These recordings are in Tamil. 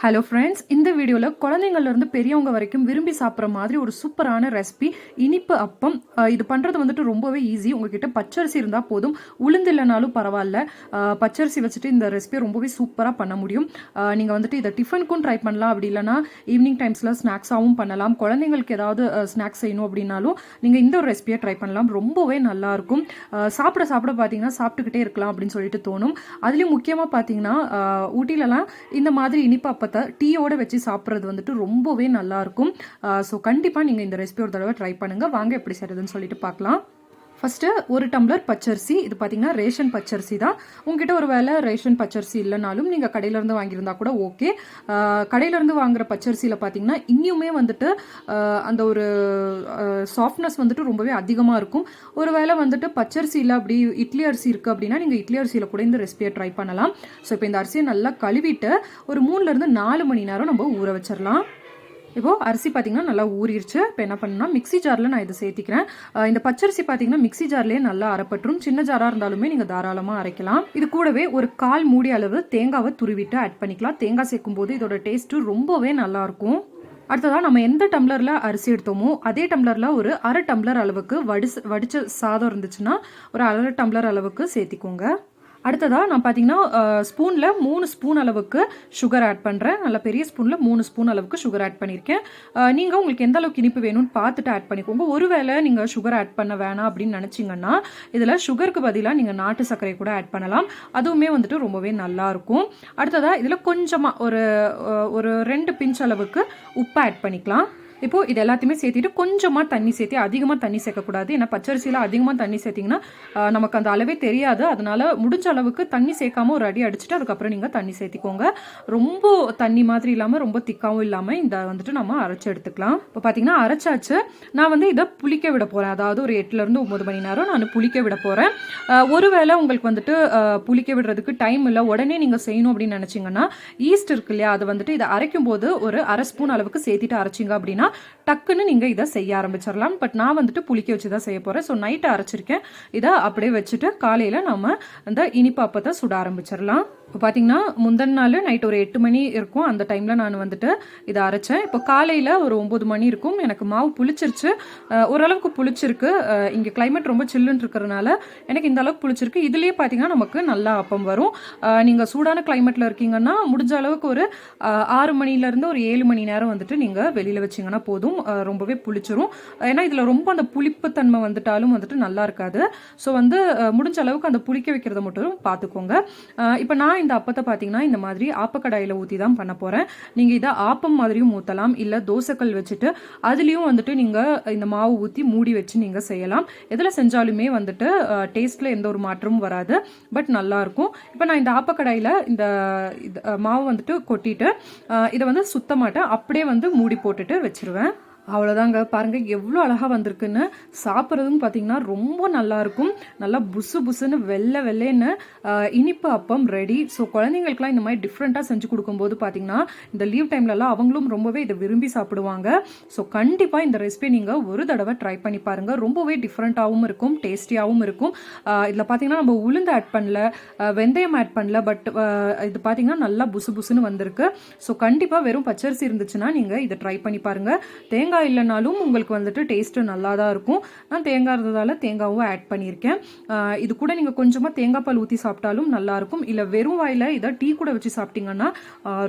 ஹலோ ஃப்ரெண்ட்ஸ் இந்த வீடியோவில் குழந்தைங்கள்லேருந்து பெரியவங்க வரைக்கும் விரும்பி சாப்பிட்ற மாதிரி ஒரு சூப்பரான ரெசிபி இனிப்பு அப்பம் இது பண்ணுறது வந்துட்டு ரொம்பவே ஈஸி உங்ககிட்ட பச்சரிசி இருந்தால் போதும். உளுந்து இல்லைனாலும் பரவாயில்ல. பச்சரிசி வச்சுட்டு இந்த ரெசிபியை ரொம்பவே சூப்பராக பண்ண முடியும். நீங்கள் வந்துட்டு இதை டிஃபனுக்கும் ட்ரை பண்ணலாம். அப்படி இல்லைனா ஈவினிங் டைம்ஸில் ஸ்நாக்ஸாகவும் பண்ணலாம். குழந்தைங்களுக்கு ஏதாவது ஸ்நாக்ஸ் செய்யணும் அப்படின்னாலும் நீங்கள் இந்த ஒரு ரெசிபியை ட்ரை பண்ணலாம். ரொம்பவே நல்லாயிருக்கும் சாப்பிட சாப்பிட பார்த்தீங்கன்னா சாப்பிட்டுக்கிட்டே இருக்கலாம் அப்படின்னு சொல்லிட்டு தோணும். அதுலேயும் முக்கியமாக பார்த்தீங்கன்னா ஊட்டிலலாம் இந்த மாதிரி இனிப்பு அப்பத்தை டீயோட வச்சு சாப்பிட்றது வந்துட்டு ரொம்பவே நல்லா இருக்கும். ஸோ கண்டிப்பாக நீங்கள் இந்த ரெசிபி ஒரு தடவை ட்ரை பண்ணுங்கள் வாங்க எப்படி செய்கிறதுன்னு சொல்லிட்டு பார்க்கலாம். ஃபஸ்ட்டு ஒரு டம்ளர் பச்சரிசி. இது பார்த்தீங்கன்னா ரேஷன் பச்சரிசி தான். உங்ககிட்ட ஒரு வேளை ரேஷன் பச்சரிசி இல்லைனாலும் நீங்கள் கடையிலேருந்து வாங்கியிருந்தா கூட ஓகே. கடையிலேருந்து வாங்குற பச்சரிசியில் பார்த்தீங்கன்னா இன்னுமே வந்துட்டு அந்த ஒரு சாஃப்ட்னஸ் வந்துட்டு ரொம்பவே அதிகமாக இருக்கும். ஒரு வேளை வந்துட்டு பச்சரிசியில் அப்படி இட்லி அரிசி இருக்குது அப்படின்னா நீங்கள் இட்லி அரிசியில் கூட இந்த ரெசிபியை ட்ரை பண்ணலாம். ஸோ இப்போ இந்த அரிசியை நல்லா கழுவிட்டு ஒரு மூணுலேருந்து நாலு மணி நேரம் நம்ம ஊற வச்சிடலாம் இப்போது அரிசி பார்த்தீங்கன்னா நல்லா ஊறிடுச்சு இப்போ என்ன பண்ணணும்னா மிக்ஸி ஜாரில் நான் இதை சேர்த்திக்கிறேன். இந்த பச்சரிசி பார்த்தீங்கன்னா மிக்ஸி ஜார்லேயே நல்லா அரைப்பட்டுரும் சின்ன ஜாராக இருந்தாலுமே நீங்கள் தாராளமாக அரைக்கலாம். இது கூடவே ஒரு கால் மூடி அளவு தேங்காவை துருவிட்டு ஆட் பண்ணிக்கலாம். தேங்காய் சேர்க்கும் போது இதோட டேஸ்ட்டு ரொம்பவே நல்லாயிருக்கும் அடுத்ததாக நம்ம எந்த டம்ளரில் அரிசி எடுத்தோமோ அதே டம்ளரில் ஒரு அரை டம்ளர் அளவுக்கு வடிச வடித்த சாதம் இருந்துச்சுன்னா ஒரு அரை டம்ளர் அளவுக்கு சேர்த்திக்கோங்க. அடுத்ததாக நான் பார்த்தீங்கன்னா ஸ்பூனில் மூணு ஸ்பூன் அளவுக்கு சுகர் ஆட் பண்ணுறேன் நல்ல பெரிய ஸ்பூனில் மூணு ஸ்பூன் அளவுக்கு சுகர் ஆட் பண்ணியிருக்கேன் நீங்கள் உங்களுக்கு எந்த அளவுக்கு இனிப்பு வேணும்னு பார்த்துட்டு ஆட் பண்ணிக்கோங்க. ஒருவேளை நீங்கள் சுகர் ஆட் பண்ண வேணாம் அப்படின்னு நினச்சிங்கன்னா இதில் சுகருக்கு பதிலாக நீங்கள் நாட்டு சர்க்கரை கூட ஆட் பண்ணலாம். அதுவுமே வந்துட்டு ரொம்பவே நல்லாயிருக்கும் அடுத்ததாக இதில் கொஞ்சமாக ஒரு ஒரு ரெண்டு பிஞ்ச் அளவுக்கு உப்பு ஆட் பண்ணிக்கலாம். இப்போ இது எல்லாத்தையுமே சேர்த்திட்டு கொஞ்சமாக தண்ணி சேர்த்து அதிகமாக தண்ணி சேர்க்கக்கூடாது. ஏன்னா பச்சரிசியில் அதிகமாக தண்ணி சேர்த்திங்கன்னா நமக்கு அந்த அளவே தெரியாது. அதனால முடிஞ்ச அளவுக்கு தண்ணி சேர்க்காம ஒரு அடி அடிச்சுட்டு அதுக்கப்புறம் நீங்கள் தண்ணி சேர்த்திக்கோங்க. ரொம்ப தண்ணி மாதிரி இல்லாமல் ரொம்ப திக்காவும் இல்லாமல் இந்த வந்துட்டு நம்ம அரைச்சி எடுத்துக்கலாம். இப்போ பார்த்தீங்கன்னா அரைச்சாச்சு. நான் வந்து இதை புளிக்க விட போகிறேன் அதாவது ஒரு எட்டுலேருந்து ஒம்பது மணி நேரம் நான் புளிக்க விட போகிறேன் ஒருவேளை உங்களுக்கு வந்துட்டு புளிக்க விடுறதுக்கு டைம் இல்லை உடனே நீங்கள் செய்யணும் அப்படின்னு நினச்சிங்கன்னா ஈஸ்ட் இருக்கு இல்லையா அது வந்துட்டு இதை அரைக்கும் போது ஒரு அரை ஸ்பூன் அளவுக்கு சேர்த்திட்டு அரைச்சிங்க அப்படின்னா டக்குன்னு நீங்கள் இதை செய்ய ஆரம்பிச்சிடலாம். பட் நான் வந்துட்டு புளிக்க வச்சு தான் செய்ய போகிறேன் ஸோ நைட்டு அரைச்சிருக்கேன். இதை அப்படியே வச்சுட்டு காலையில் நம்ம அந்த இனிப்பு அப்பத்தை சுட ஆரம்பிச்சிடலாம். இப்போ பார்த்தீங்கன்னா முந்தின நாள் நைட் ஒரு எட்டு மணி இருக்கும். அந்த டைமில் நான் வந்துட்டு இதை அரைச்சேன். இப்போ காலையில் ஒரு ஒம்பது மணி இருக்கும். எனக்கு மாவு புளிச்சிருச்சு. ஓரளவுக்கு புளிச்சிருக்கு. இங்கே கிளைமேட் ரொம்ப சில்லுன்னு இருக்கிறதுனால எனக்கு இந்த அளவுக்கு புளிச்சிருக்கு. இதுலேயே பார்த்தீங்கன்னா நமக்கு நல்லா அப்பம் வரும். நீங்கள் சூடான கிளைமேட்டில் இருக்கீங்கன்னா முடிஞ்ச அளவுக்கு ஒரு ஆறு மணிலேருந்து ஒரு ஏழு மணி நேரம் வந்துட்டு நீங்கள் வெளியில் வச்சிங்கன்னா போதும். ரொம்பவே புளிச்சிரும். ஏன்னா இதில் ரொம்ப அந்த புளிப்புத்தன்மை வந்துட்டாலும் வந்துட்டு நல்லா இருக்காது. ஸோ வந்து முடிஞ்ச அளவுக்கு அந்த புளிக்க வைக்கிறத மட்டும் பார்த்துக்கோங்க இப்போ நான் இந்த அப்பத்தை பார்த்தீங்கன்னா இந்த மாதிரி ஆப்பக்கடாயில் ஊற்றி தான் பண்ண போகிறேன் நீங்கள் இதை ஆப்பம் மாதிரியும் ஊற்றலாம் இல்லை தோசைக்கல் வச்சுட்டு அதுலேயும் வந்துட்டு நீங்கள் இந்த மாவு ஊற்றி மூடி வச்சு நீங்கள் செய்யலாம். எதில் செஞ்சாலுமே வந்துட்டு டேஸ்ட்டில் எந்த ஒரு மாற்றமும் வராது பட் நல்லாயிருக்கும் இப்போ நான் இந்த ஆப்பக்கடாயில் இந்த இது, மாவு வந்துட்டு கொட்டிட்டு இதை வந்து சுத்த மாட்டேன் அப்படியே வந்து மூடி போட்டுட்டு வச்சுருவேன். அவ்வளோதாங்க பாருங்கள் எவ்வளோ அழகாக வந்திருக்குன்னு. சாப்பிட்றதும் பார்த்தீங்கன்னா ரொம்ப நல்லாயிருக்கும் நல்லா புசு புசுன்னு வெள்ளை வெள்ளைன்னு இனிப்பு அப்பம் ரெடி. ஸோ குழந்தைங்களுக்குலாம் இந்த மாதிரி டிஃப்ரெண்ட்டாக செஞ்சு கொடுக்கும்போது பார்த்தீங்கன்னா இந்த லீவ் டைம்லலாம் அவங்களும் ரொம்பவே இதை விரும்பி சாப்பிடுவாங்க. ஸோ கண்டிப்பாக இந்த ரெசிபி நீங்கள் ஒரு தடவை ட்ரை பண்ணி பாருங்கள் ரொம்பவே டிஃப்ரெண்ட்டாகவும் இருக்கும் டேஸ்டியாகவும் இருக்கும். இதில் பார்த்தீங்கன்னா நம்ம உளுந்து ஆட் பண்ணல வெந்தயம் ஆட் பண்ணல பட் இது பார்த்தீங்கன்னா நல்லா புசு புசுன்னு வந்திருக்கு. ஸோ கண்டிப்பாக வெறும் பச்சரிசி இருந்துச்சுன்னா நீங்கள் இதை ட்ரை பண்ணி பாருங்கள் தேங்காய் இல்லைனாலும் உங்களுக்கு வந்துட்டு டேஸ்ட்டு நல்லா தான் இருக்கும். நான் தேங்காய் இருந்ததால் தேங்காவும் ஆட் பண்ணியிருக்கேன். இது கூட நீங்கள் கொஞ்சமாக தேங்காய் பால் ஊற்றி சாப்பிட்டாலும் நல்லாயிருக்கும். இல்லை வெறும் வாயில் இதை டீ கூட வச்சு சாப்பிட்டீங்கன்னா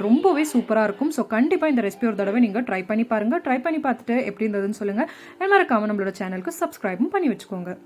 ரொம்பவே சூப்பராக இருக்கும். ஸோ கண்டிப்பாக இந்த ரெசிபி ஒரு தடவை நீங்கள் ட்ரை பண்ணி பாருங்கள் ட்ரை பண்ணி பார்த்துட்டு எப்படி இருந்ததுன்னு சொல்லுங்கள் மறக்காமல் நம்மளோட சேனலுக்கு சப்ஸ்கிரைபும் பண்ணி வச்சுக்கோங்க.